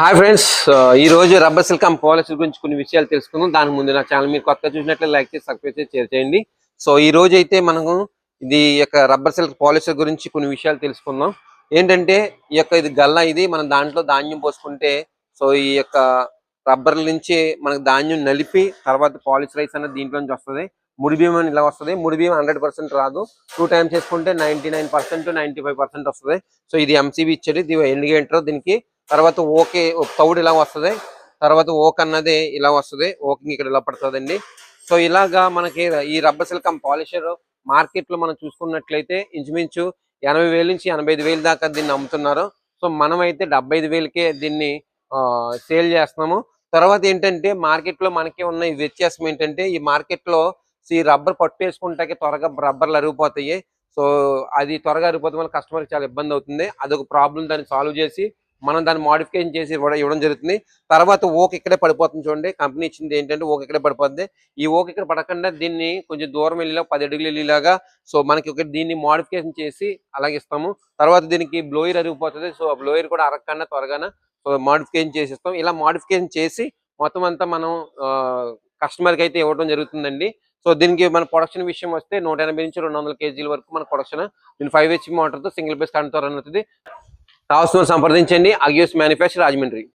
Hi friends ఈ రోజు rubber silk policy గురించి కొన్ని విషయాలు తెలుసుకుందాం. దాని ముందు నా ఛానల్ మీరు కొత్తగా చూసినట్లయితే లైక్ చేసి సబ్స్క్రైబ్ చేసి షేర్ చేయండి. సో ఈ రోజు అయితే మనము ఇది యొక్క రబ్బర్ సిల్క్ పాలసీ గురించి కొన్ని విషయాలు తెలుసుకుందాం. ఏంటంటే ఈ యొక్క ఇది గల్లా ఇది మనం దాంట్లో ధాన్యం పోసుకుంటే సో ఈ యొక్క రబ్బర్ నుంచి మనకు ధాన్యం నలిపి తర్వాత పాలిష్ రైస్ అనేది దీంట్లో నుంచి వస్తుంది. ముడి బియ్యం అని ఇలా వస్తుంది. ముడి బియ్యం హండ్రెడ్ పర్సెంట్ రాదు. టూ టైమ్స్ చేసుకుంటే ninety nine percent ninety five percent వస్తుంది. సో ఇది ఎంసీబీ ఇచ్చేది. ఇది ఎండిగేంటర్ దీనికి తర్వాత ఓకే తౌడు ఇలా వస్తుంది. తర్వాత ఓక్ అన్నది ఇలా వస్తుంది. ఓకింగ్ ఇక్కడ ఇలా పడుతుందండి. సో ఇలాగా మనకి ఈ రబ్బర్ సిల్కం పాలిషర్ మార్కెట్లో మనం చూసుకున్నట్లయితే ఇంచుమించు ఎనభై వేల నుంచి ఎనభై ఐదు వేలు దాకా దీన్ని అమ్ముతున్నారు. సో మనం అయితే డెబ్బై ఐదు వేలకే దీన్ని సేల్ చేస్తున్నాము. తర్వాత ఏంటంటే మార్కెట్లో మనకి ఉన్న ఈ వ్యత్యాసం ఏంటంటే ఈ మార్కెట్లో ఈ రబ్బర్ పట్టు వేసుకుంటాకి త్వరగా రబ్బర్లు అరిగిపోతాయి. సో అది త్వరగా అరిగిపోతే వల్ల కస్టమర్కి చాలా ఇబ్బంది అవుతుంది. అదొక ప్రాబ్లం దాన్ని సాల్వ్ చేసి మనం దాన్ని మాడిఫికేషన్ చేసి ఇవ్వడం ఇవ్వడం జరుగుతుంది. తర్వాత ఓక్ ఇక్కడే పడిపోతుంది చూడండి. కంపెనీ ఇచ్చింది ఏంటంటే ఓక్ ఇక్కడే పడిపోతుంది ఈ ఓక్ ఇక్కడ పడకుండా దీన్ని కొంచెం దూరం వెళ్ళేలా పది అడుగులు వెళ్ళేలాగా సో మనకి ఒక దీన్ని మాడిఫికేషన్ చేసి అలాగే ఇస్తాము. తర్వాత దీనికి బ్లోయర్ అరిగిపోతుంది. సో బ్లోయర్ కూడా అరగకుండా త్వరగానే సో మాడిఫికేషన్ చేసి ఇస్తాం ఇలా మాడిఫికేషన్ చేసి మొత్తం అంతా మనం కస్టమర్కి అయితే ఇవ్వడం జరుగుతుందండి. సో దీనికి మన ప్రొడక్షన్ విషయం వస్తే నూట ఎనభై నుంచి రెండు వందల కేజీల వరకు మన ప్రొడక్షన్ దీని ఫైవ్ హెచ్ మోటార్తో సింగిల్ బేస్ కరెంట్తో రన్ అవుతుంది. కావాల్సిన సంప్రదించండి. అగ్యూస్ మ్యానుఫ్యాక్చర్ రాజమండ్రి.